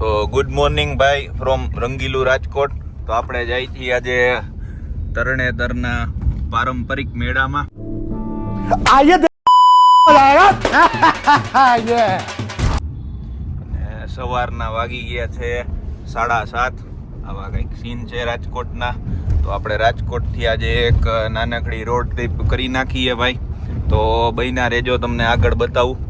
તો good morning ભાઈ from રંગીલું રાજકોટ તો આપણે જઈ છીએ આજે તરણેતરના પારંપરિક મેળામાં. સવારના વાગી ગયા છે સાડા સાત. આવા કંઈક સીન છે રાજકોટના. તો આપણે રાજકોટથી આજે એક નાનકડી રોડ ટ્રીપ કરી નાખીએ ભાઈ. તો બહીના રેજો તમને આગળ બતાવું.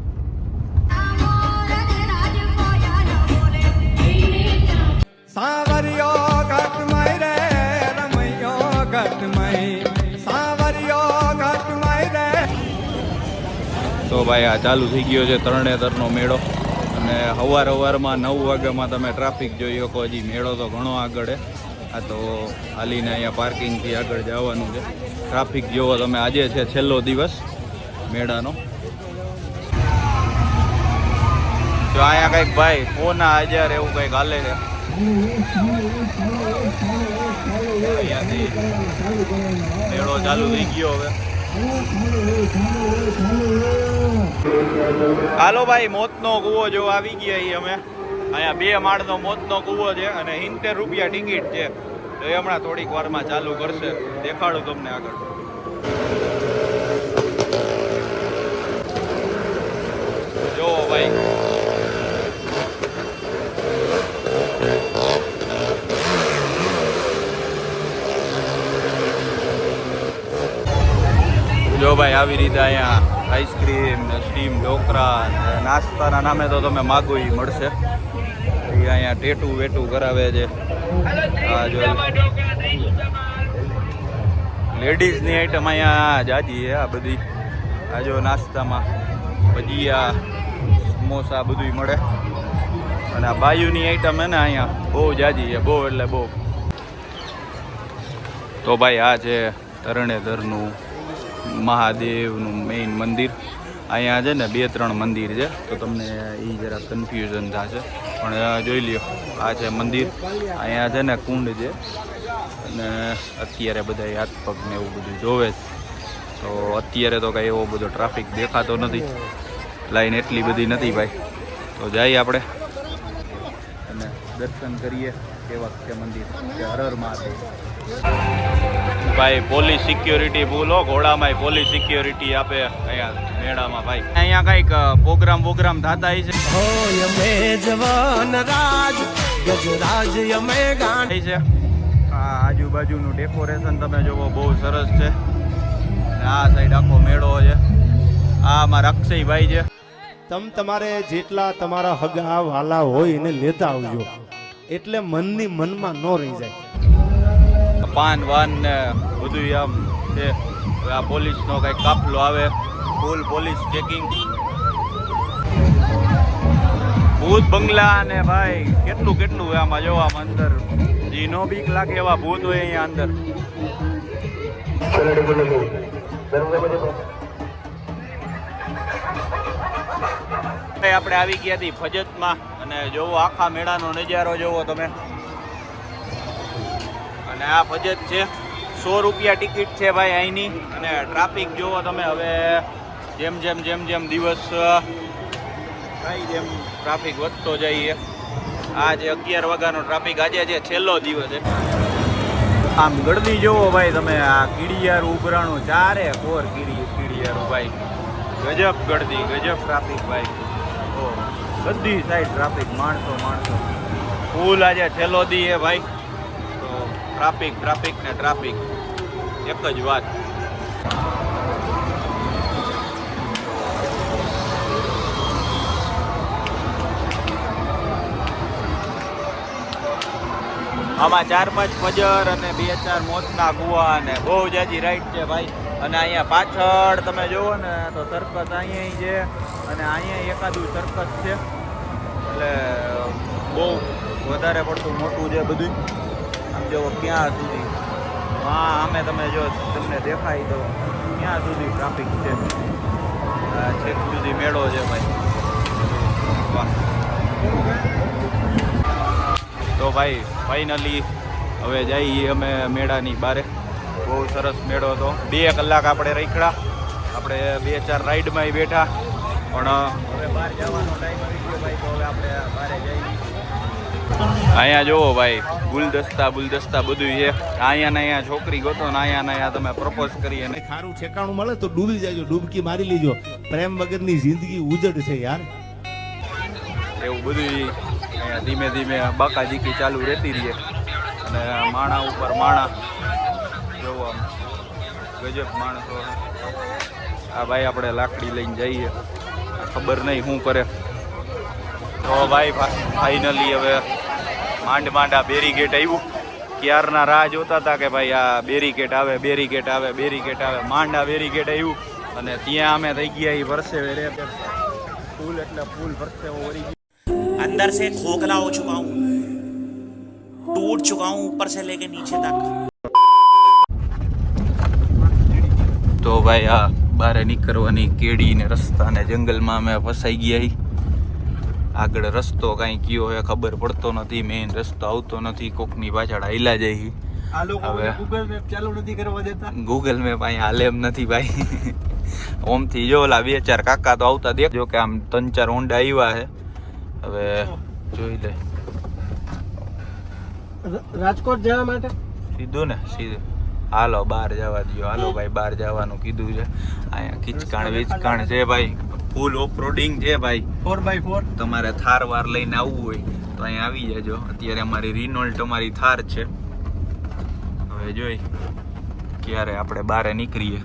ભાઈ, આ ચાલુ થઈ ગયો છે તરણેતરનો મેળો. અને સવાર સવારમાં નવ વાગ્યામાં તમે ટ્રાફિક જોઈ શકો. હજી મેળો તો ઘણો આગળ આ તો હાલીને અહીંયા પાર્કિંગથી આગળ જવાનું છે. ટ્રાફિક જોવો તમે. આજે છે છેલ્લો દિવસ મેળાનો. જો અહીંયા કંઈક ભાઈ કોના હજાર એવું કંઈક હાલે છે. મેળો ચાલુ થઈ ગયો હવે. હાલો ભાઈ, મોતનો કૂવો જો આવી ગયા ઈ અમે. અહીંયા બે માળનો મોતનો કૂવો છે અને સિત્તેર રૂપિયા ટિકિટ છે. તો એ હમણાં થોડીક વારમાં ચાલુ કરશે. દેખાડું તમને આગળ. જો ભાઈ. જો ભાઈ, આવી રીતે અહીંયા આઈસ્ક્રીમ ને સ્ટીમ ઢોકરા નાસ્તાના નામે તો તમે માગો એ મળશે. એ અહીંયા ટેટુ વેટુ કરાવે છે. આ જો લેડીઝની આઈટમ અહીંયા જાજી છે, આ બધી. આ જો નાસ્તામાં ભજીયા, સમોસા બધું મળે. અને આ બાયુની આઈટમ હે ને અહીંયા બહુ જાજી છે, બહુ એટલે બહુ. તો ભાઈ આ છે તરણેતરનું મહાદેવનું મેઇન મંદિર. અહીંયા છે ને બે ત્રણ મંદિર છે. તો તમને એ જરા કન્ફ્યુઝન થશે. પણ જોઈ લ્યો. આ છે મંદિર. અહીંયા છે ને કુંડ છે. અને અત્યારે બધા હાથ પગને એવું બધું જોવે છે. તો અત્યારે તો કાંઈ એવો બધો ટ્રાફિક દેખાતો નથી. લાઈન એટલી બધી નથી ભાઈ. તો જઈએ આપણે. અને દર્શન કરીએ. કેવા છે મંદિર? હર મહાદેવ. ભાઈ પોલીસ સિક્યોરિટી ભૂલો ઘોડામાં પોલીસ સિક્યોરિટી આપે અહીંયા મેળામાં ભાઈ. અહીંયા કંઈક પ્રોગ્રામ પ્રોગ્રામ થતા છે હોય મે જવાન છે. આ આજુબાજુનું ડેકોરેશન તમે જોવો બહુ સરસ છે. આ સાઈડ આખો મેળો છે. આ અમારા અક્ષયભાઈ છે. તમ તમારે જેટલા તમારા હગા વાલા હોય એને લેતા આવજો. એટલે મનની મનમાં ન રહી જાય. પાન, વાન ને બધું આમ છે. આ પોલીસનો કંઈક કાફલો આવે. Full police checking. ભૂત બંગલા ને ભાઈ, કેટલું કેટલું આમાં જોવા અંદર. જીનો બીક લાગે એવા ભૂત હોય અહીંયા અંદર. આપણે આવી ગયા હતી ફજતમાં. અને જોવો આખા મેળાનો નજારો જોવો તમે. અને આ ફજત છે, સો રૂપિયા ટિકિટ છે ભાઈ અહીંની. અને ટ્રાફિક જુઓ તમે હવે, જેમ જેમ જેમ જેમ દિવસ થાય જેમ ટ્રાફિક વધતો જઈએ. આ જે અગિયાર વાગ્યાનો ટ્રાફિક, આજે જે છેલ્લો દિવસ આમ ગળદી જુઓ ભાઈ તમે, આ કીડિયાર ઉભરાણું ચારે કોર કીડી કીડિયારું ભાઈ. ગજબ ગળદી ગજબ ટ્રાફિક ભાઈ. બધી સાઈડ ટ્રાફિક, માણસો માણસો. ફૂલ આજે છેલ્લો દી હે ભાઈ. ટ્રાફિક ટ્રાફિક ને ટ્રાફિક એક જ વાત. આમાં ચાર પાંચ ફજર અને બે ચાર મોતના કુવા અને બહુ જાજી રાઈડ છે ભાઈ. અને અહીંયા પાછળ તમે જુઓ ને, તો સરકસ અહીંયા છે અને અહીંયા એકાદું સરકસ છે. એટલે બહુ વધારે પડતું મોટું છે બધું જુઓ ક્યાં સુધી? હા અમે તમે જો તમને દેખાય તો ક્યાં સુધી ટ્રાફિક છે? છેક સુધી મેળો છે ભાઈ. વાહ. તો ભાઈ ફાઇનલી હવે જઈએ અમે મેળાની બારે. બહુ સરસ મેળો હતો. બે કલાક આપણે રખડા આપણે બે ચાર રાઈડમાં બેઠા. પણ, હવે બહાર જવાનો ટાઈમ આવી ગયો ભાઈ, તો હવે આપણે બહાર જઈએ. અહીંયા જુઓ ભાઈ ગુલદસ્તા ગુલદસ્તા બધું છે. અહીંયા ને અહીંયા છોકરી ગોતો ને અહીંયા ને અહીંયા તમે પ્રપોઝ કરી અને ખારું ઠેકાણું મળે તો ડૂબી જાજો ડૂબકી મારી લીજો. પ્રેમ વગરની જિંદગી ઉજડ છે યાર. એવું બધું અહીંયા ધીમે ધીમે બાકાજીકી ચાલુ રહેતી રહીએ અને માણા ઉપર માણા. જોવો આમ. ગજબ માણસો. આ ભાઈ આપણે લાકડી લઈને જઈએ. ખબર નહીં શું કરે. તો ભાઈ ફાઇનલી હવે માંડ માંડ આ બેરીગેટ આવ્યું ક્યારના રાહ જોતા હતા કે ભાઈ આ બેરીગેટ આવે બેરીગેટ આવે બેરીગેટ આવે માંડ આ બેરીગેટ આવ્યું અને ત્યાં અમે થઈ ગયા એ વર્ષે રે ફૂલ એટલે ફૂલ વર્ષે વળી ગયું अंदर से खोखला हो चुका हूँ टूट चुका हूँ ऊपर से लेके नीचे तक તો ભાઈ આ બારે નીકળવાની કેડી ને રસ્તા ને જંગલમાં અમે ફસાઈ ગયા હી. આગળ રસ્તો કાંઈ કયો હોય ખબર પડતો નથી મેઇન રસ્તો આવતો નથી કોકની પાછળ હાઈલા જાય. હવે ગૂગલ મેપ ચાલુ નથી કરવા દેતા? ગૂગલ મેપ અહીં હાલે એમ નથી ભાઈ. ઓમથી જો ઓલા બે ચાર કાકા તો આવતા દેખજો કે આમ ત્રણ ચાર ઊંડા આવ્યા છે. હવે જોઈ લે. રાજકોટ જવા માટે? સીધું ને સીધું. હાલો બહાર જવા દો હાલો ભાઈ બહાર જવાનું કીધું છે. અહીંયા ખીચકાણ વીચકાણ છે ભાઈ. ફૂલ ઓફ રોડિંગ છે ભાઈ. ફોર બાય ફોર તમારે થાર વાર લઈને આવવું હોય તો અહીં આવી જજો. અત્યારે અમારી રિનોલ્ટ અમારી થાર છે. હવે જોઈ ક્યારે આપણે બહાર નીકળીએ.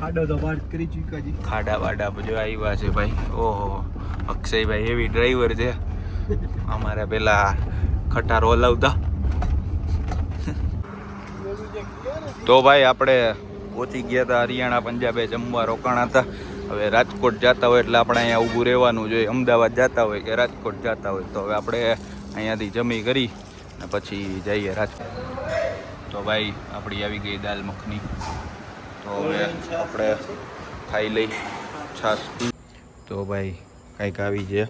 ખાડો તો વાત કરી ચૂક્યા જી ખાડા વાડા જો આવ્યા છે ભાઈ. ઓહો અક્ષયભાઈ એવી ડ્રાઈવર છે. અમારે પેલા ખટારો હલાવતા. તો ભાઈ આપણે પહોંચી ગયા હતા હરિયાણા પંજાબે જમવા રોકાણા હતા. હવે રાજકોટ જતા હોય એટલે આપણે અહીંયા ઊભું રહેવાનું જોઈએ. અમદાવાદ જતા હોય કે રાજકોટ જતા હોય. તો હવે આપણે અહીંયાથી જમી કરી ને પછી જઈએ રાજકોટ. તો ભાઈ, આપણી આવી ગઈ દાલ મખની. તો હવે આપણે ખાઈ લઈ છાસ તો ભાઈ, કાંઈક આવી છે.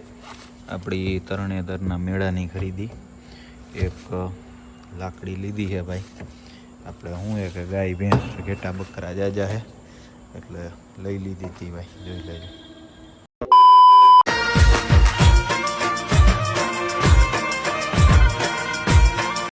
આપણી તરણેતરના મેળાની ખરીદી. એક લાકડી લીધી છે ભાઈ. આપણે હું એક ગાય, ભેંસ, ઘેટા, બકરા, જાજા છે. એટલે લઈ લીધી હતી ભાઈ જોઈ લેજો.